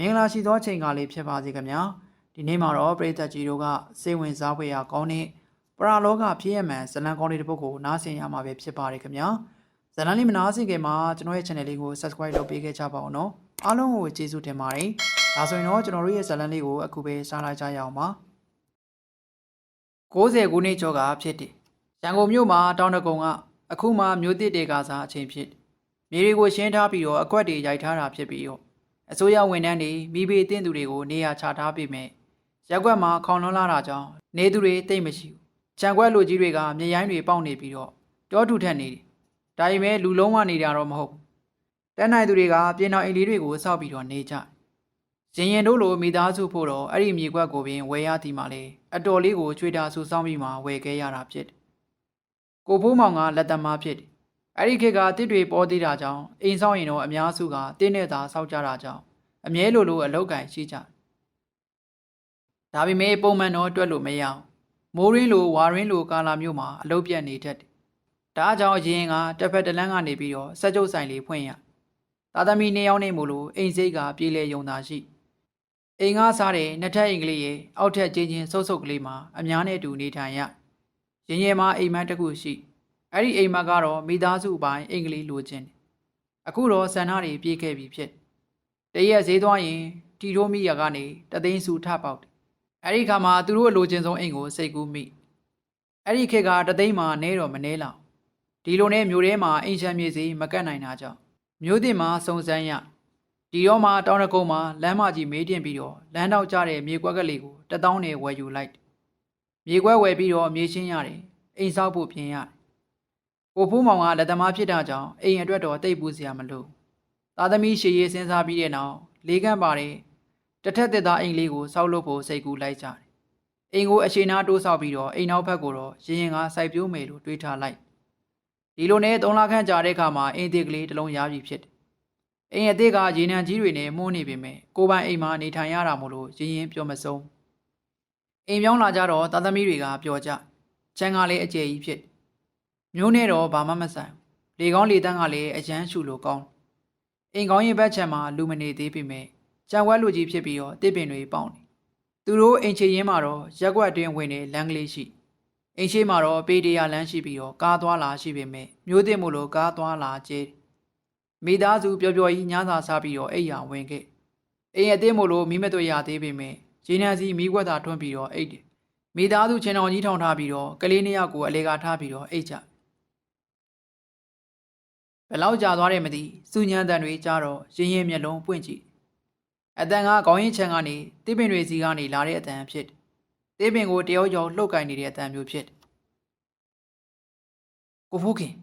မင်္ဂလာရှိသောချိန်ကားလေးဖြစ်ပါစေခင်ဗျာဒီနေ့မှာတော့ပရိသတ်ကြီးတို့ကစိတ်ဝင်စားဖွယ်ရာကောင်းတဲ့ပရာလောကဖြစ်ရမှန်ဇလံကောင်းလေးတစ်ပုဒ်ကိုနားဆင်ရမှာပဲဖြစ်ပါတယ်ခင်ဗျာဇလံလေးမနားဆင်ခင်မှာကျွန်တော်ရဲ့ channel လေးကို subscribe လုပ်ပေးခဲ့ကြပါဦးနော်အားလုံးကိုကျေးဇူးတင်ပါတယ်ဒါဆိုရင်တော့ကျွန်တော်တို့ရဲ့ဇလံလေးကိုအခုပဲစားလိုက်ကြရအောင်ပါ90ခုနှစ်ကျော်ကဖြစ်တယ်ရန်ကုန်မြို့မှာတောင်တကုံကအခုမှမြို့တစ်တေကစားအချိန်ဖြစ်မြေတွေကိုရှင်းထားပြီးတော့အကွက်တွေရိုက်ထားတာဖြစ်ပြီးတော့ အစိုးရဝန်ထမ်းတွေမိဘတင့်သူတွေကိုနေရာချထားပေးမယ်။ရက်ကွက်မှာခေါင်လွန်းလာတာကြောင့်နေသူတွေတိတ်မရှိဘူး။ခြံကွက်လူကြီးတွေကမြေရိုင်းတွေပေါက်နေပြီးတော့တောထူထက်နေတယ်။ဒါပေမဲ့လူလုံးဝနေတာတော့မဟုတ်ဘူး။တန်းနိုင်သူတွေကပြင်တော်အိမ်လေးတွေကိုစောက်ပြီးတော့နေကြ။ရင်ရင်တို့လိုမိသားစုဖို့တော့အဲ့ဒီမြေကွက်ကိုပင်ဝယ်ရသည်မှာလေအတော်လေးကိုချွေတာဆူဆောင်းပြီးမှဝယ်ခဲ့ရတာဖြစ်တယ်။ကိုဖိုးမောင်ကလက်သမားဖြစ်တယ်။အဲ့ဒီခေတ်ကတစ်တွေပေါ်သေးတာကြောင့်အိမ်ဆောင်ရင်တော့အများစုကတင်းနဲ့သာစောက်ကြတာကြောင့် အမြဲလိုလိုအလောက်ကန်ရှိကြတယ်။ဒါပေမဲ့ပုံမှန်တော့တွက်လို့မရအောင်။မိုးရင်းလိုဝါရင်းလိုကာလာမျိုးမှာအလုပ်ပြတ်နေတတ်တယ်။ဒါကြောင့်အရင်ကတစ်ဖက်တစ်လမ်းကနေပြီးတော့စက်ကြုပ်ဆိုင်လေးဖွင့်ရ။သာသမီနှစ်ယောက်နေမို့လို့အိမ်စိတ်ကပြေးလေယုံသာရှိ။အိမ်ကစားတဲ့နှစ်ထပ်အိမ်ကလေးရဲ့အောက်ထပ်ချင်းချင်းဆုပ်ဆုပ်ကလေးမှာအများနဲ့အတူနေထိုင်ရ။ရင်ရင်မှာအိမ်မက်တစ်ခုရှိ။အဲ့ဒီအိမ်မက်ကတော့မိသားစုပိုင်းအိမ်ကလေးလိုချင်တယ်။အခုတော့ဆန္ဒတွေပြေးခဲ့ပြီဖြစ်။ တရက်ဈေးသွားရင်တီတိုးမိရကနေတသိန်းစုထပေါက်တယ်။အဲ့ဒီခါမှာသူတို့အလိုချင်ဆုံးအိမ်ကိုစိတ်ကူးမိ။အဲ့ဒီခေတ်ကတသိန်းမှနဲတော့မနဲလောက်။ဒီလိုနဲ့မျိုးထဲမှာအိမ်ချမ်းမြေစီမကတ်နိုင်တာကြောင့်မျိုးတင်မှာစုံစမ်းရ။ဒီတော့မှတောင်းတကုန်းမှာလမ်းမကြီးမေးတင်ပြီးတော့လမ်းတော့ကျတဲ့မြေကွက်ကလေးကိုတထောင်းနဲ့ဝယ်ယူလိုက်တယ်။မြေကွက်ဝယ်ပြီးတော့မြေရှင်းရတယ်။အိမ်ဆောက်ဖို့ပြင်ရတယ်။ကိုဖိုးမောင်ကလက်သမားဖြစ်တာကြောင့်အိမ်အတွက်တော့တိတ်ပူစရာမလို။ သားသမီးရှေရေးစဉ်းစားပြီးတဲ့နောက်လေးကန့်ပါတဲ့တစ်ထက်သက်သားအိမ်လေးကိုစောက်လုပ်ဖို့စိတ်ကူးလိုက်ကြတယ်။အိမ်ကိုအရှိန်နာတိုးဆောက်ပြီးတော့အိမ်နောက်ဘက်ကိုတော့ရင်ရင်ကစိုက်ပျိုးမယ်လို့တွေးထားလိုက်။ဒီလိုနဲ့၃လခန့်ကြာတဲ့အခါမှာအိမ်သေးကလေးတစ်လုံးရပြီဖြစ်တယ်။အိမ်အသေးကရေနံကြီးတွေနဲ့မှုန်းနေပေမဲ့ကိုပိုင်အိမ်မှာနေထိုင်ရတာမို့လို့ရင်ရင်ပြောမဆုံး။အိမ်ပြောင်းလာကြတော့သားသမီးတွေကပျော်ကြ။ချမ်းကလည်းအကျယ်ကြီးဖြစ်။မျိုးနဲ့တော့ဘာမှမဆိုင်ဘူး။လေကောင်းလေတန်းကလည်းအရန်ရှူလို့ကောင်းတယ် အိမ်ကောင်းရင်ဘက်ချံမှာလူမနေသေးပေမဲ့ကြံဝဲလူကြီးဖြစ်ပြီးတော့တစ်ပင်တွေပေါက်နေသူတို့အိမ်ချေရင်းမှာတော့ရက်ွက်အတွင်းဝင်နေလမ်းကလေးရှိအိမ်ရှိမှာတော့ပေတရာလမ်းရှိပြီးတော့ကားသွားလာရှိပေမဲ့မျိုးတင်မို့လို့ကားသွားလာကျဲမိသားစုပျော်ပျော်ကြီးညစာစားပြီးတော့အိမ်ရဝင်ခဲ့အိမ်အသေးမို့လို့မိမတို့ရသေးပေမဲ့ဂျင်းနန်စီမိကွက်သာထွန်းပြီးတော့အိတ်တယ်မိသားစုချင်းတော်ကြီးထောင်ထားပြီးတော့ကလေးနှစ်ယောက်ကိုအလေကာထားပြီးတော့အိတ်ကြ ဘယ်လောက်ကြာသွားတယ်မသိစူညံတန်တွေကြားတော့ရင်ရင်မျက်လုံးပွင့်ကြည့်အတန်ကခေါင်းရင်ချမ်းကနေတိပင်တွေစီကနေလာတဲ့အတန်ဖြစ်တိပင်ကိုတယောက်ယောက်လှုပ်ကင်နေတဲ့အတန်မျိုးဖြစ်ကိုဖိုးခင်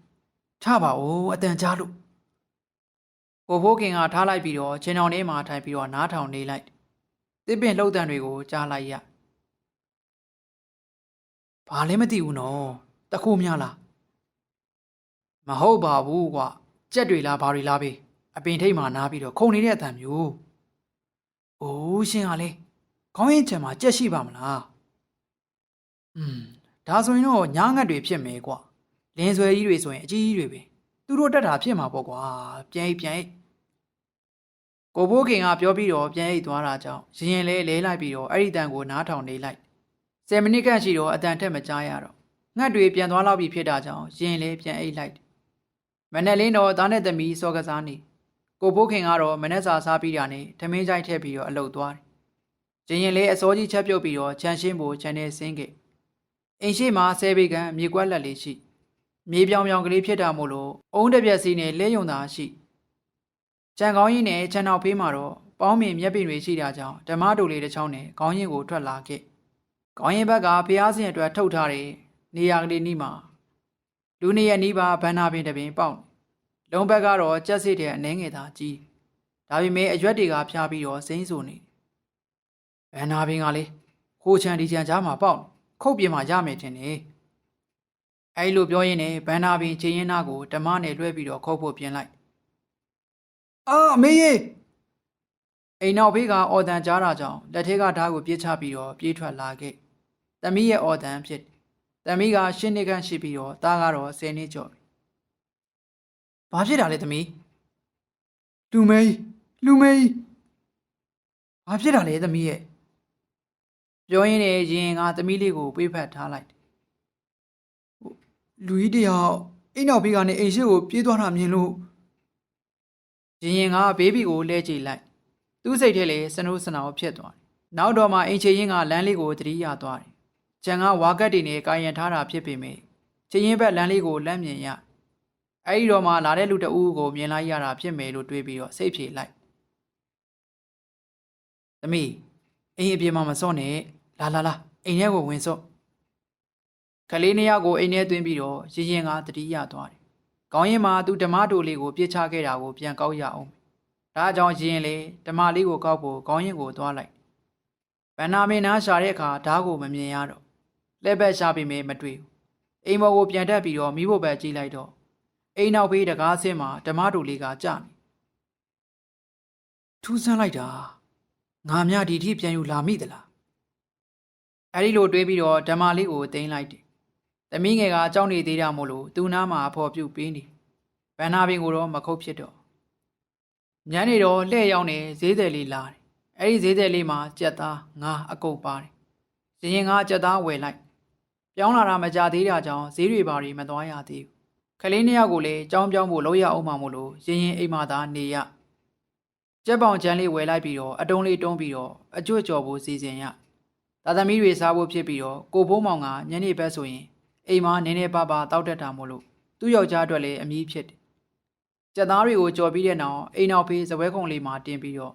ထပါဦးအတန်ကြားလို့ကိုဖိုးခင်ကထားလိုက်ပြီးတော့ချင်းတောင်ထဲမှာထိုင်ပြီးတော့နားထောင်နေလိုက်တိပင်လှုပ်တန်တွေကိုကြားလိုက်ရဘာလဲမသိဘူးနော်တခုများလား မဟုတ်ပါဘူးကွာကြက်တွေလားဘာတွေလားပဲအပင်ထိတ်မှာနားပြီးတော့ခုန်နေတဲ့အတန်မျိုး။အိုးရှင်ကလေခေါင်းရင်ချံမှာကြက်ရှိပါမလား။อืมဒါဆိုရင်တော့ညားငတ်တွေဖြစ်မယ်ကွာ။လင်းဆွဲကြီးတွေဆိုရင်အကြီးကြီးတွေပဲ။သူတို့တက်တာဖြစ်မှာပေါ့ကွာ။ပြန်အိပ်ပြန်အိပ်ကိုဘိုးခင်ကပြောပြီးတော့ပြန်အိပ်သွားတာကြောင့်ရင်ရင်လဲလဲလိုက်ပြီးတော့အဲ့ဒီတန်ကိုနားထောင်နေလိုက်။10မိနစ်ခန့်ရှိတော့အတန်ထက်မကြားရတော့ငှက်တွေပြန်သွားလောက်ပြီဖြစ်တာကြောင့်ရင်လဲပြန်အိပ်လိုက် မနဲ့လင်းတော့သားနဲ့သမီးစောကစားနေကိုဖိုးခင်ကတော့မနဲ့စာစားပြီးတာနဲ့ထမင်းကြိုက်ထည့်ပြီးတော့အလုပ်သွားတယ်။ရင်ရင်လေးအစောကြီးချက်ပြုတ်ပြီးတော့ခြံရှင်းဖို့ခြံထဲဆင်းခဲ့။အိမ်ရှိမှာဆဲဘေကန်မြေကွက်လက်လေးရှိ။မြေပြောင်ပြောင်ကလေးဖြစ်တာမို့လို့အုံးတစ်ပြက်စီနဲ့လဲယုံသာရှိ။ခြံကောင်းကြီးနဲ့ခြံနောက်ဖေးမှာတော့ပေါင်းမြင်မျက်ပင်တွေရှိတာကြောင့်ဓမ္မတူလေးတစ်ချောင်းနဲ့ခေါင်းရင်ကိုထွက်လာခဲ့။ခေါင်းရင်ဘက်ကဖျားစင်အတွက်ထုတ်ထားတဲ့နေရာကလေးနီးမှာ လူနေရနီးပါဘန္နာပင်တစ်ပင်ပေါက်နေလုံးဘက်ကတော့ကြက်စစ်တဲ့အနှဲငယ်သာကြီးဒါပေမဲ့အရွက်တွေကဖျားပြီးတော့စိမ့်ဆိုနေဘန္နာပင်ကလေခိုးချန်ဒီချန်ကြားမှာပေါက်နေခုတ်ပြင်းမှာရမယ်ထင်တယ်အဲလိုပြောရင်းနဲ့ဘန္နာပင်ချင်းရင်နာကိုဓမ္မနဲ့လွှဲပြီးတော့ခုတ်ဖို့ပြင်လိုက်အာအမေကြီးအိမ်နောက်ဘေးကအော်တန်ကြားတာကြောင့်လက်ထဲကဓာတ်ကိုပြစ်ချပြီးတော့ပြေးထွက်လာခဲ့။သမီးရဲ့အော်တန်ဖြစ် တယ်။သမီးကရှင်းနေခန့်ရှိပြီးတော့သားကတော့ဆယ်နှစ်ကျော်ပြီ။ဘာဖြစ်တာလဲသမီး။လူမေးလူမေးဘာဖြစ်တာလဲသမီးရဲ့ပြောရင်းနဲ့ရင်ကသမီးလေးကိုပေးဖက်ထားလိုက်တယ်ဟိုလူကြီးတယောက်အိမ်နောက်ဘေးကနေအိမ်ရှိကိုပြေးသွားတာမြင်လို့ရင်ရင်ကဘေဘီကိုလဲကြည့်လိုက်သူ့စိတ်ထဲလည်းစနိုးစနောင်ဖြစ်သွားတယ်နောက်တော့မှအိမ်ချေရင်ကလမ်းလေးကိုသတိရသွားတယ် ကျန်ကဝါကတ်တွေနဲ့ကာယံထားတာဖြစ်ပေမဲ့ချေရင်ဘက်လမ်းလေးကိုလမ်းမြင်ရအဲ့ဒီတော့မှလာတဲ့လူတအူးကိုမြင်လိုက်ရတာဖြစ်မယ်လို့တွေးပြီးတော့စိတ်ပြေလိုက်သမီးအိမ်အပြင်မှာမစော့နဲ့လာလာလာအိမ်ထဲကိုဝင်စော့ကလေးနှစ်ယောက်ကိုအိမ်ထဲသွင်းပြီးတော့ရင်ရင်ကတတိယသွားတယ်။ကောင်းရင်မှာသူဓမ္မတိုလေးကိုပြစ်ချခဲ့တာကိုပြန်ကောက်ရအောင်။ဒါကြောင့်ရင်ရင်လေဓမ္မလေးကိုကောက်ဖို့ကောင်းရင်ကိုသွားလိုက်။ဗန္နာမင်းနားရှာတဲ့အခါဓာတ်ကိုမမြင်ရတော့ လက်ဘက်ရှာပြီးမဲမတွေ့ဘူး။အိမ်မော်ကိုပြန်တက်ပြီးတော့မိဖို့ပဲကြည့်လိုက်တော့အိမ်နောက်ဘေးတကားဆင်းမှာဓမ္မတိုလေးကကြာနေ။ထူးဆန်းလိုက်တာငါမြဒီထိပြန်ယူလာမိသလားအဲ့ဒီလိုတွေးပြီးတော့ဓမ္မလေးကိုတင်လိုက်တယ်။သမီးငယ်ကအကြောင်းနေသေးတာမို့လို့သူ့နားမှာအဖော်ပြုတ်ပေးနေ။ဗန္နာပင်ကိုတော့မခုတ်ဖြစ်တော့။ညနေတော့လှည့်ရောက်နေဈေးတယ်လေးလာတယ်။အဲ့ဒီဈေးတယ်လေးမှာကြက်သားငါအကုတ်ပါတယ်။ရင်ရင်ကကြက်သားဝယ်လိုက်။ ပြောင်းလာတာမကြသေးတာကြောင့်ဈေးတွေဘာတွေမသွားရသေးဘူး။ကလေးနှစ်ယောက်ကိုလည်းကြောင်းပြောင်းဖို့လုံးရအောင်မှမို့လို့ရင်ရင်အိမ်မှာသာနေရ။ကြက်ပေါင်ချမ်းလေးဝယ်လိုက်ပြီးတော့အတုံးလေးတွန်းပြီးတော့အကျွတ်ကြော်ဖို့စီစဉ်ရသာသမီတွေစားဖို့ဖြစ်ပြီးတော့ကိုဖိုးမောင်ကညနေဘက်ဆိုရင်အိမ်မှာနည်းနည်းပါးပါတောက်တက်တာမို့လို့သူ့ယောက်ျားအတွက်လည်းအမီးဖြစ်တယ်ကြက်သားတွေကိုကြော်ပြီးတဲ့နောက်အိမ်နောက်ဖေးစပွဲခုံလေးမှာတင်ပြီးတော့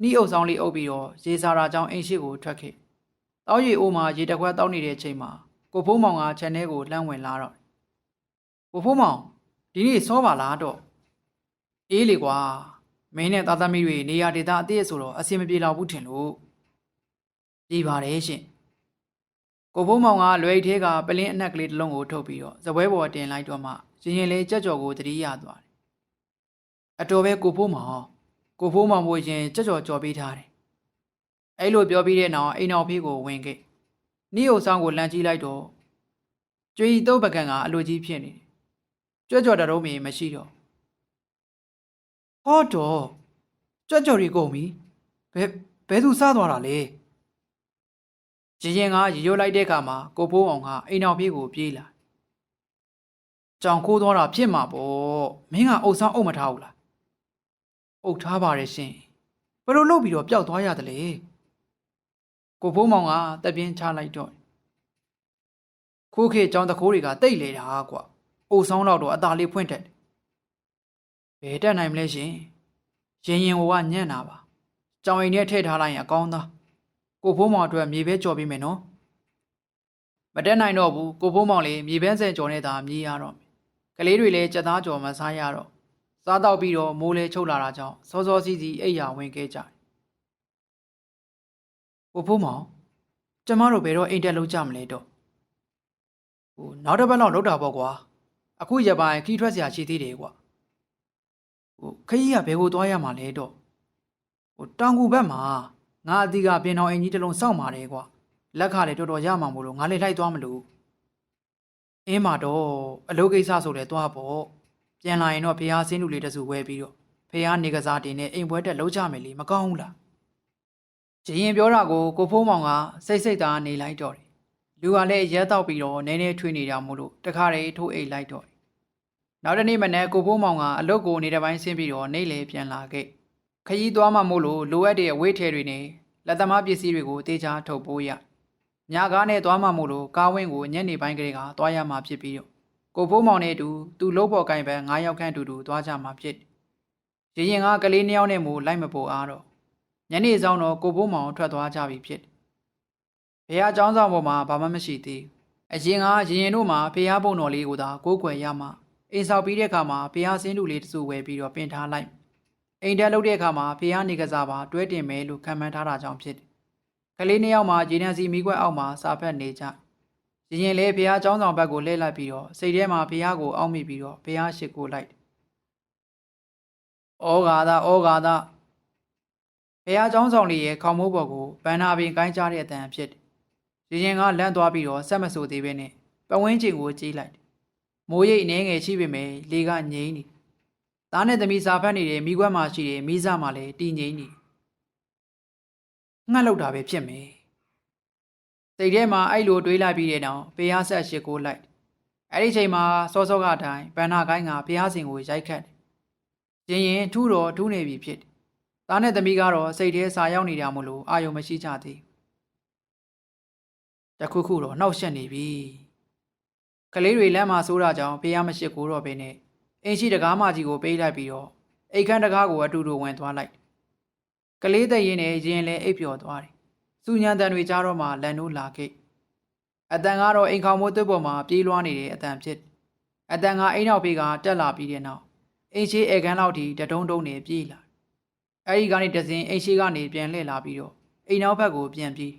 နှီးအုပ်ဆောင်လေးအုပ်ပြီးတော့ရေစာရာကြောင့်အိမ်ရှိကိုထွက်ခဲ့တောက်ရီအိုးမှာရေတခွက်တောက်နေတဲ့ချိန်မှာ ကိုဖိုးမောင်ကခြံထဲကိုလှမ်းဝင်လာတော့ကိုဖိုးမောင်ဒီနေ့စောပါလားတော့အေးလေကွာမင်းနဲ့သားသမီးတွေနေရာဒေသအသေးအဆိုတော့အဆင်မပြေတော့ဘူးထင်လို့ပြေးပါတယ်ရှင်ကိုဘုံမောင်ကလွယ်အိတ်ထဲကပလင်းအနက်ကလေးတစ်လုံးကိုထုတ်ပြီးတော့ဇပွဲပေါ်တင်လိုက်တော့မှရင်ရင်လေးကြက်ကြော်ကိုတတိယသွားတယ်အတော်ပဲကိုဘုံမောင်ကိုဘုံမောင်ဘို့ရင်ကြက်ကြော်ကြော်ပေးထားတယ်အဲ့လိုပြောပြီးတဲ့နောက်အိမ်တော်ဖေးကိုဝင်ခဲ့ နီးအိုဆောင်ကိုလမ်းကြည့်လိုက်တော့ကျွေးတုတ်ပကံကအလိုကြီးဖြစ်နေတယ်ကြွက်ကြော်တရုံးမီမရှိတော့ဟောတော့ကြွက်ကြော်ရီကုန်ပြီဘယ်ဘယ်သူစားသွားတာလဲရင်ရင်ကရေရွတ်လိုက်တဲ့အခါမှာကိုဖိုးအောင်ကအိမ်တော်ပြေးကိုပြေးလာကြောင်ခိုးသွားတာဖြစ်မှာပေါ့မင်းကအုပ်ဆောင်အုပ်မထားဘူးလားအုပ်ထားပါတယ်ရှင်ဘယ်လိုလုပ်ပြီးတော့ပျောက်သွားရတယ်လဲ ကိုဖိုးမောင်ကတက်ပြင်းချလိုက်တော့ခိုးခေကြောင်တခိုးတွေကတိတ်လေတာကွာအုပ်ဆောင်တော့တော့အသာလေးဖွင့်ထက်တယ်ဘယ်တက်နိုင်မလဲရှင်ရင်ရင်ဟိုကညံ့တာပါကြောင်အိမ်နဲ့ထည့်ထားလိုက်ရင်အကောင်းသားကိုဖိုးမောင်အတွက်မြေပဲကြော်ပေးမယ်နော်မတက်နိုင်တော့ဘူးကိုဖိုးမောင်လေးမြေပဲဆန်ကြော်နေတာမြည်ရတော့မယ်ကလေးတွေလည်းကြက်သားကြော်မစားရတော့စားတော့ပြီးတော့မိုးလဲချုပ်လာတာကြောင့်စောစောစီးစီးအိပ်ယာဝင်ခဲ့ကြတယ် ကိုဖိုးမောင်ကျမတို့ဘယ်တော့အိမ်တက်လို့ကြမလဲတော့ဟိုနောက်တစ်ပတ်လောက်လောက်တာပေါ့ကွာအခုရပိုင်းခီးထွက်စရာရှိသေးတယ်ကွာဟိုခကြီးကဘယ်ကိုသွားရမှာလဲတော့ဟိုတောင်ကူဘက်မှာငါအတီးကပြင်တော်အင်ကြီးတစ်လုံးစောင့်ပါတယ်ကွာလက်ခါလေတော်တော်ရမှာမို့လို့ငါလည်းလိုက်သွားမလို့အင်းမတော့အလုပ်ကိစ္စဆိုလဲသွားပေါ့ပြန်လာရင်တော့ဖះဆင်းလူလေးတစုဝဲပြီးတော့ဖះနေကစားတင်နဲ့အိမ်ပွဲတက်လုံးကြမယ်လေမကောင်းဘူးလား ကျရင်ပြောတာကိုကိုဖိုးမောင်ကစိတ်စိတ်သားနေလိုက်တော့တယ်လူကလည်းရဲတော့ပြီးတော့နည်းနည်းထွေးနေတာမို့လို့တခါတည်းထိုးအိတ်လိုက်တော့တယ်နောက်တစ်နေ့မနေ့ကိုဖိုးမောင်ကအလုတ်ကိုနေတစ်ပိုင်းဆင်းပြီးတော့နေလေပြန်လာခဲ့ခရီးသွားမှမို့လို့လိုအပ်တဲ့အဝိထဲတွေနဲ့လက်သမားပစ္စည်းတွေကိုတေချာထုတ်ပိုးရညကားနဲ့သွားမှမို့လို့ကားဝင်းကိုညနေပိုင်းကလေးကသွားရမှာဖြစ်ပြီးတော့ကိုဖိုးမောင်နဲ့အတူသူ့လို့ပေါ်ကိုင်ပဲ9ယောက်ခန့်အတူတူသွားကြမှာဖြစ်ရင်ရင်ကကလေးနှစ်ယောက်နဲ့မို့လိုက်မပို့အားတော့ ညနေဆောင်တော့ကိုဖိုးမောင်ထွက်သွားကြပြီဖြစ်ဘုရားကျောင်းဆောင်ပေါ်မှာဘာမှမရှိသေးအရင်ကရင်ရင်တို့မှာဘုရားပုံတော်လေးကိုသာကိုးကွယ်ရမှာအိမ်ဆောက်ပြီးတဲ့အခါမှာဘုရားဆင်းတူလေးတစုဝယ်ပြီးတော့ပင်ထားလိုက်အိမ်တက်လုပ်တဲ့အခါမှာဘုရားနေကစားပါတွဲတင်မယ်လို့ခံမှန်းထားတာကြောင့်ဖြစ်တယ်ကလေးနှစ်ယောက်မှာရေနံစီမိကွက်အောက်မှာစာဖတ်နေကြရင်ရင်လေးဘုရားကျောင်းဆောင်ဘက်ကိုလှည့်လိုက်ပြီးတော့စိတ်ထဲမှာဘုရားကိုအောက်မိပြီးတော့ဘုရားရှိခိုးလိုက်ဩဃာသာဩဃာသာ ဖះเจ้าဆောင်လေးရဲ့ခေါင်းမိုးပေါ်ကိုဗန္နာပင်ကိုင်းကြတဲ့အတန်ဖြစ်တယ်ရင်ရင်ကလန့်သွားပြီးတော့ဆက်မဆိုသေးပဲနဲ့ပဝင်းကျင်ကိုကြည့်လိုက် မိုးရိပ်အနေငယ်ရှိပေမဲ့လေကငြိမ့်နေ။သားနဲ့သမီးစာဖတ်နေတဲ့မိကွက်မှာရှိတဲ့မိစမှာလည်းတည်ငြိမ့်နေ ငှက်လောက်တာပဲဖြစ်မယ်စိတ်ထဲမှာအဲ့လိုတွေးလိုက်ပြီးတဲ့နောက်ဖះဆက်ရှိကိုလိုက်အဲ့ဒီချိန်မှာစောစောကအတိုင်းဗန္နာကိုင်းကဖះစင်ကိုရိုက်ခတ်တယ်ရင်ရင်ထူတော်ထူးနေပြီဖြစ်တယ် သားနဲ့သမီးကတော့စိတ်ထဲစာရောက်နေတာမို့လို့အာယုံမရှိကြသေးတခုခုတော့နှောက်ရှက်နေပြီကလေးတွေလမ်းမှာစိုးတာကြောင့်ဖះမရှိကိုတော့ပဲနဲ့အင်းရှိတကားမကြီးကိုပေးလိုက်ပြီးတော့အိတ်ခမ်းတကားကိုအတူတူဝင်သွားလိုက်ကလေးသက်ရင်နဲ့ရင်လဲအိပ်ပျော်သွားတယ်။စူညံတန်တွေကြားတော့မှလန်တို့လာခဲ့။အတန်ကတော့အိမ်ခေါင်မိုးသွပ်ပေါ်မှာပြေးလွှားနေတဲ့အတန်ဖြစ်။အတန်ကအိမ်နောက်ဘေးကတက်လာပြီးတဲ့နောက်အိမ်ရှိအေကန်လောက်ထိတဒုံဒုံနေပြေးလာ။ အဲဒီကနေတစင်အိမ်ရှိကနေပြန်လှည့်လာပြီးတော့အိမ်နောက်ဘက်ကိုပြန်ပြေး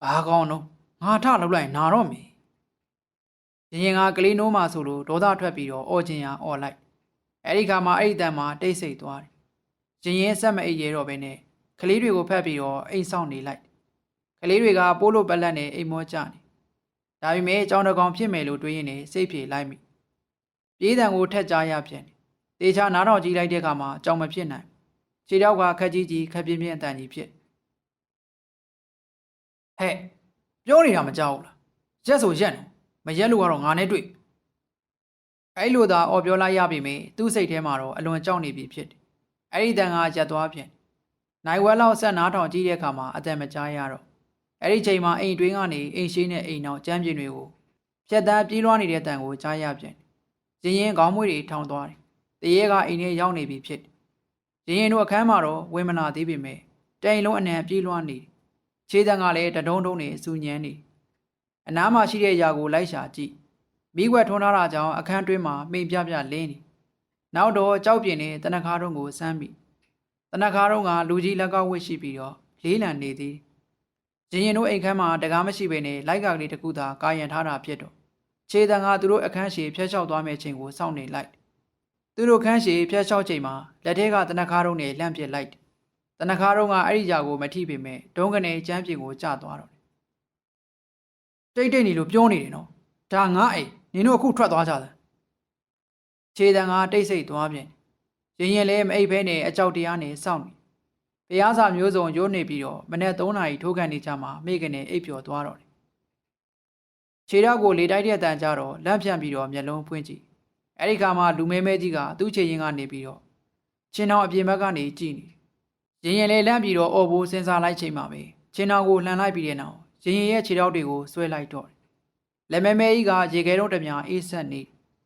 ။ဘာကောင်းတော့ငါထလောက်လိုက်နာတော့မေ။ရင်ရင်ကကလေးနိုးမှဆိုလို့ဒေါသထွက်ပြီးတော့အော်ချင်ရအော်လိုက်။အဲဒီခါမှာအဲ့ဒီတန်မှာတိတ်ဆိတ်သွားတယ်။ရင်ရင်ဆက်မအိပ်ရဲတော့ဘဲနဲ့ကလေးတွေကိုဖက်ပြီးတော့အိမ်ဆောင်နေလိုက်။ကလေးတွေကပိုးလို့ပက်လက်နဲ့အိမ်မောကြနေ။ဒါပေမဲ့ကြောင်တကောင်ဖြစ်မယ်လို့တွေးရင်လည်းစိတ်ပြေလိုက်မိ။ပြေးတံကိုထက်ကြားရပြန်တယ်။ တေချာနားတော်ကြီးလိုက်တဲ့အခါမှာကြောင်မဖြစ်နိုင်။ခြေတောက်ကခက်ကြီးကြီးခက်ပြင်းပြင်းအတန်ကြီးဖြစ်။ဟဲ့ပြောနေတာမကြောက်ဘူးလား။ရက်ဆိုရက်နော်မရက်လို့ကတော့ငါနဲ့တွေ့။အဲ့လိုသာအော်ပြောလိုက်ရပြီမေသူ့စိတ်ထဲမှာတော့အလွန်ကြောက်နေပြီဖြစ်တယ်။အဲ့ဒီတန်ကရက်သွားပြန်။နိုင်ဝက်လောက်ဆက်နားထောင်ကြည့်တဲ့အခါမှာအသက်မကြားရတော့အဲ့ဒီချိန်မှာအိမ်တွင်းကနေအိမ်ရှိနဲ့အိမ်နောက်ကျမ်းပြင်တွေကိုဖြတ်တန်းပြေးလွှားနေတဲ့တန်ကိုကြားရပြန်။ရင်ရင်ခေါင်းမွေးတွေထောင်သွားတယ်။ တရေကအိမ်ထဲရောက်နေပြီဖြစ်တယ်။ရင်ရင်တို့အခန်းမှာတော့ဝင်းမလာသေးပေမဲ့တိုင်လုံးအနံပြေးလွှားနေတယ်။ခြေတန်ကလည်းတဒုံဒုံနေစူညမ်းနေတယ်။အနားမှာရှိတဲ့ຢာကိုလိုက်ရှာကြည့်။မိခွက်ထွန်းထားတာကြောင့်အခန်းတွင်းမှာမိန်ပြပြလင်းနေ။နောက်တော့ကြောက်ပြင်းနေတနခါတုံးကိုစမ်းပြီးတနခါတုံးကလူကြီးလက်ကောက်ဝစ်ရှိပြီးတော့လေးလံနေသည်။ရင်ရင်တို့အိမ်ခန်းမှာတကားမရှိဘဲနဲ့လိုက်ကလေးတစ်ခုသာကာယံထားတာဖြစ်တော့ခြေတံကသူတို့အခန်းရှည်ဖျက်လျှောက်သွားမယ့်ချိန်ကိုစောင့်နေလိုက်။ သူတို့ခန်းရှည်ဖျက်လျှောက်ချိန်မှာလက်ထဲကတနခါတုံးနဲ့လှမ်းပစ်လိုက်။တနခါတုံးကအဲ့ဒီຢာကိုမထိပေမဲ့ဒုံးကနေကျမ်းပြင်ကိုကျသွားတော့တယ်။တိတ်တိတ်နေလို့ပြောနေတယ်နော်။ဒါငါအိမ်နင်တို့အခုထွက်သွားကြတယ်။ခြေတံကတိတ်ဆိတ်သွားပြန်။ရင်ရင်လည်းမအိပ်ဖဲနဲ့အကြောက်တရားနဲ့စောင့်နေ။ဘုရားစာမျိုးစုံရိုးနေပြီးတော့မနေ့3နာရီထိုးကန်နေကြမှာမိကနေအိပ်ပျော်သွားတော့တယ်။ခြေထောက်ကိုလေတိုက်တဲ့အတန်ကြတော့လန့်ဖြန့်ပြီးတော့မျက်လုံးဖွင့်ကြည့်။ အဲဒီခါမှာလူမဲမဲကြီးကသူ့ခြေရင်ကနေပြီးတော့ချင်းတော်အပြင်ဘက်ကနေကြည့်နေ။ရင်ရင်လည်းလန့်ပြီးတော့အော်ဘိုးစဉ်းစားလိုက်ချိန်မှာပဲချင်းတော်ကိုလှန်လိုက်ပြီးတဲ့နောက်ရင်ရင်ရဲ့ခြေထောက်တွေကိုဆွဲလိုက်တော့တယ်။လက်မဲမဲကြီးကရေခဲတုံးတစ်ပြားအေးဆက်နေ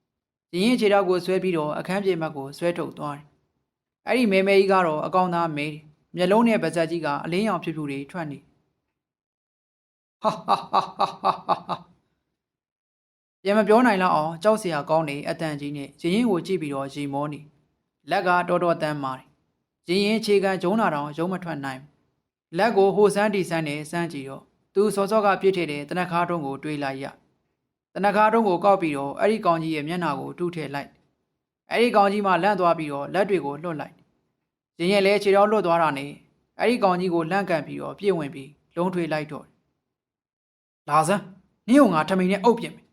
။ရင်ရင်ခြေထောက်ကိုဆွဲပြီးတော့အခန်းပြင်ဘက်ကိုဆွဲထုတ်သွားတယ်။အဲ့ဒီမဲမဲကြီးကတော့အကောင်သားမဲတယ်။မျက်လုံးနဲ့ပါးစပ်ကြီးကအလင်းရောင်ဖြူဖြူတွေထွက်နေ။ဟာဟာဟာဟာဟာဟာ ပြန်မပြောနိုင်တော့အောင်ကြောက်စရာကောင်းနေအတန်ကြီးနဲ့ရင်ရင်ကိုကြည့်ပြီးတော့ရီမောနေလက်ကတော်တော်တန်းမာတယ်ရင်ရင်ခြေကန်ဂျုံနာတောင်ရုံးမထွက်နိုင်ဘူးလက်ကိုဟိုဆန်းတီဆန်းနဲ့စမ်းကြည့်တော့သူစောစောကပြစ်ထည့်တဲ့တနခါတုံးကိုတွေးလိုက်ရတနခါတုံးကိုကောက်ပြီးတော့အဲ့ဒီကောင်ကြီးရဲ့မျက်နှာကိုတူးထည့်လိုက်အဲ့ဒီကောင်ကြီးမှလန့်သွားပြီးတော့လက်တွေကိုလွတ်လိုက်ရင်ရင်လဲခြေတော်လွတ်သွားတာနဲ့အဲ့ဒီကောင်ကြီးကိုလန့်ကန်ပြီးတော့ပြည့်ဝင်ပြီးလုံးထွေးလိုက်တော့လာစမ်းနင်းကငါထမိန်နဲ့အုပ်ပြစ်မယ်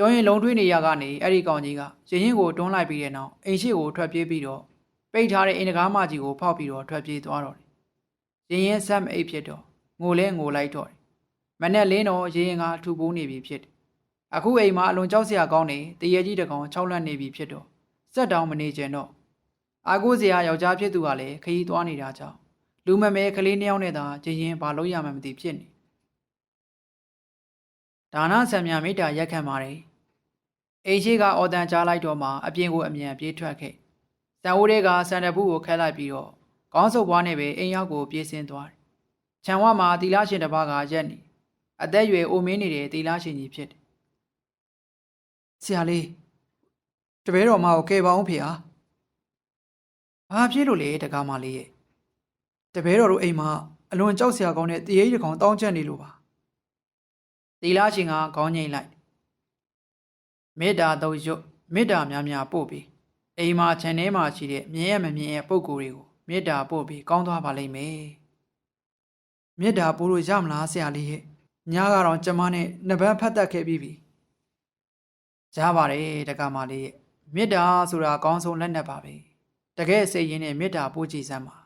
ပြောရင်လုံထွေးနေရကနေအဲ့ဒီကောင်ကြီးကရင်ရင်ကိုတွန်းလိုက်ပြီးတဲ့နောက်အိမ်ရှိကိုထွက်ပြေးပြီးတော့ပိတ်ထားတဲ့အိမ်တကားမကြီးကိုဖောက်ပြီးတော့ထွက်ပြေးသွားတော့တယ်ရင်ရင်ဆက်မအိပ်ဖြစ်တော့ငိုလဲငိုလိုက်တော့တယ်မနဲ့လင်းတော့ရင်ရင်ကထူပိုးနေပြီဖြစ်တယ်အခုအိမ်မှာအလွန်ကြောက်စရာကောင်းနေတရေကြီးတကောင်၆လန့်နေပြီဖြစ်တော့စက်တောင်မနေကြတော့အာကိုစရာယောက်ျားဖြစ်သူကလည်းခရီးသွားနေတာကြောင့်လူမမဲကလေးနှစ်ယောက်နဲ့သာရင်ရင်ဘာလို့ရမှမသိဖြစ်နေဒါနဆံမြမိတာရက်ခံပါတယ် အိမ်ရှိကအော်တန်ကြားလိုက်တော့မှအပြင်ကိုအမြန်ပြေးထွက်ခဲ့။စံအိုးတွေကဆန်တပူကိုခက်လိုက်ပြီးတော့ကောင်းစုပ်ပွားနဲ့ပဲအိမ်ရောက်ကိုပြေးဆင်းသွားတယ်။ခြံဝမှာတီလာရှင်တစ်ပါးကရက်နေအသက်ရွယ်အိုမင်းနေတဲ့တီလာရှင်ကြီးဖြစ်တယ်။ဆရာလေးတပည့်တော်မကိုကယ်ပါအောင်ဖေဟာ။ဘာဖြစ်လို့လဲတကားမလေးရဲ့။တပည့်တော်တို့အိမ်မှာအလွန်ကြောက်စရာကောင်းတဲ့တရေကြီးတစ်ကောင်တောင်းချက်နေလို့ပါ။တီလာရှင်ကခေါင်းငိမ့်လိုက် မေတ္တာတော့ရွတ်မေတ္တာများများပို့ပြီးအိမ်မှာခြံထဲမှာရှိတဲ့မြင်ရမမြင်ရပုံကိုယ်တွေကိုမေတ္တာပို့ပြီးကောင်းသွားပါလိမ့်မယ်မေတ္တာပို့လို့ရမလားဆရာလေးရဲ့ညကတော့ကျမနဲ့နှစ်ပန်းဖတ်တတ်ခဲ့ပြီးပြီရပါတယ်တက္ကမလေးရဲ့မေတ္တာဆိုတာအကောင်းဆုံးလက်နက်ပါပဲတကယ်စိတ်ရင်းနဲ့မေတ္တာပို့ကြည့်စမ်းပါ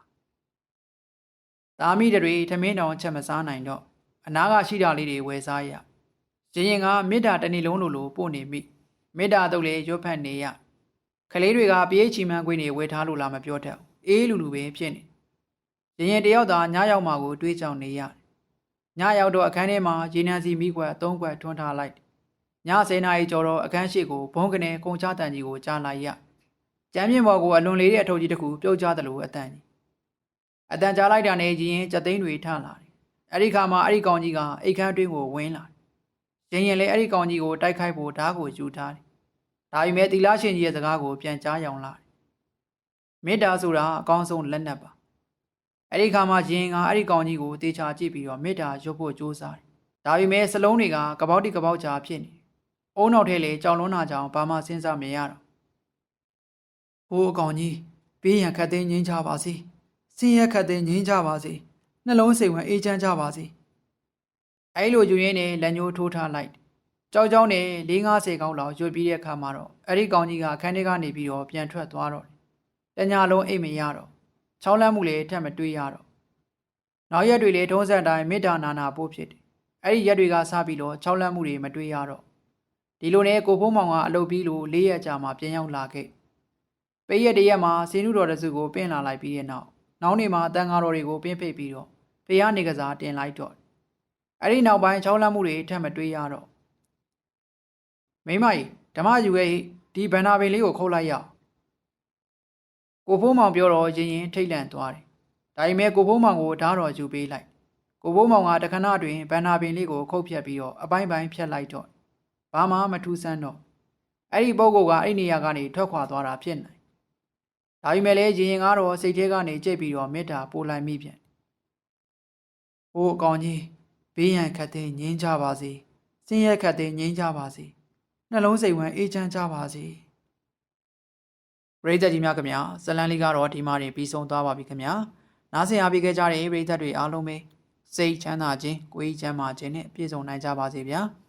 သားမိတွေထမင်းတောင်ချက်မစားနိုင်တော့အနာကရှိတာလေးတွေဝယ်စားရရင်ရင်ကမေတ္တာတစ်နေ့လုံးလိုလိုပို့နေမိ မေတ္တာတော့လေရွတ်ဖတ်နေရကလေးတွေကပြေးချီမန်းခွေးတွေဝယ်ထားလို့လားမပြောတတ်ဘူးအေးလူလူပဲဖြစ်နေရင်ရင်တယောက်သာညရောက်မှကိုတွေးကြောင်နေရတယ်ညရောက်တော့အခန်းထဲမှာရေနံစီမိကွက်အသုံးကွက်ထွန်းထားလိုက်ည10နာရီကျော်တော့အခန်းရှိကိုဘုံကနေကုံချတန်ကြီးကိုကြားလိုက်ရကျမ်းမြင့်ဘော်ကိုအလွန်လေးတဲ့အထုပ်ကြီးတစ်ခုပြုတ်ကျသလိုအတန်ကြီးအတန်ကြားလိုက်တာနဲ့ရင်ရင်ကြက်သိန်းတွေထလာတယ်။အဲ့ဒီခါမှာအဲ့ဒီကောင်ကြီးကအိတ်ခမ်းအတွင်းကိုဝင်လာတယ်။ရင်ရင်လည်းအဲ့ဒီကောင်ကြီးကိုတိုက်ခိုက်ဖို့ဓာတ်ကိုယူထားတယ်။ ဒါပေမဲ့တီလာရှင်ကြီးရဲ့စကားကိုပြန်ကြားရောင်လာတယ်။မေတ္တာဆိုတာအကောင်းဆုံးလက်နက်ပါ။အဲ့ဒီခါမှာရင်ကအဲ့ဒီကောင်ကြီးကိုတေချာကြည့်ပြီးတော့မေတ္တာရွတ်ဖို့ကြိုးစားတယ်။ဒါပေမဲ့စလုံးတွေကကပေါက်တိကပေါက်ချာဖြစ်နေတယ်။အုံနောက်ထဲလေကြောင်လွန်းနာကြောင်ဘာမှစဉ်းစားမရတော့။ဟိုးအကောင်ကြီးဘေးရန်ခတ်သိမ်းငင်းချပါစေ။စင်းရက်ခတ်တဲ့ငင်းကြပါစေနှလုံးစိတ်ဝင်အေးချမ်းကြပါစေအဲလိုယူရင်းနဲ့လက်ညှိုးထိုးထားလိုက် ကြောက်ကြောက်နဲ့၄50ကောက်လောက်ရွတ်ပြီးတဲ့အခါမှာတော့အဲ့ဒီကောင်ကြီးကအခန်းထဲကနေပြီးတော့ပြန်ထွက်သွားတော့တယ်တညာလုံးအိတ်မရတော့ချောင်းလန့်မှုလည်းထပ်မတွေးရတော့နောက်ရက်တွေလည်းထုံးစံတိုင်းမေတ္တာနာနာပို့ဖြစ်တယ်အဲ့ဒီရက်တွေကစပြီးတော့ချောင်းလန့်မှုတွေမတွေးရတော့ဒီလိုနဲ့ကိုဖုံးမောင်ကအလုပ်ပြီးလို့၄ရက်ကြာမှပြန်ရောက်လာခဲ့ပေးရက်တရက်မှာစင်းနုတော်တစုကိုပင့်လာလိုက်ပြီးတဲ့နောက်နောက်နေမှာတန်ဃာတော်တွေကိုပြင်းဖိတ်ပြီးတော့ဖះနေကစားတင်လိုက်တော့အဲ့ဒီနောက်ပိုင်းချောင်းလန့်မှုတွေထပ်မတွေးရတော့ မိမကြီးဓမ္မယူရဲ့ဒီဗန္နာပင်လေးကိုခုတ်လိုက်ရအောင်ကိုဖိုးမောင်ပြောတော့ရင်ရင်ထိတ်လန့်သွားတယ်ဒါပေမဲ့ကိုဖိုးမောင်ကိုဓာတ်တော်ယူပေးလိုက်ကိုဖိုးမောင်ကတခဏတွင်ဗန္နာပင်လေးကိုခုတ်ဖြတ်ပြီးတော့အပိုင်းပိုင်းဖြတ်လိုက်တော့ဘာမှမထူးဆန်းတော့အဲ့ဒီပုဂ္ဂိုလ်ကအဲ့ဒီနေရာကနေထွက်ခွာသွားတာဖြစ်နိုင်ဒါပေမဲ့လည်းရင်ရင်ကတော့စိတ်ထဲကနေကြိတ်ပြီးတော့မေတ္တာပို့လိုက်မိပြန်။ဟိုအကောင်ကြီးဘေးရန်ခတ်တဲ့ငင်းကြပါစေ။စင်းရဲခတ်တဲ့ငင်းကြပါစေ။ နှလုံးစိတ်ဝမ်းအေးချမ်းကြပါစေ။ပရိသတ်ကြီးများခင်ဗျာဇလန်လေးကတော့ဒီမှာနေပြီးဆုံးသွားပါပြီခင်ဗျာ။နားဆင်အားပေးခဲ့ကြတဲ့ပရိသတ်တွေအားလုံးပဲစိတ်ချမ်းသာခြင်း၊ကိုယ်ချမ်းသာခြင်းနဲ့ပြည့်စုံနိုင်ကြပါစေဗျာ။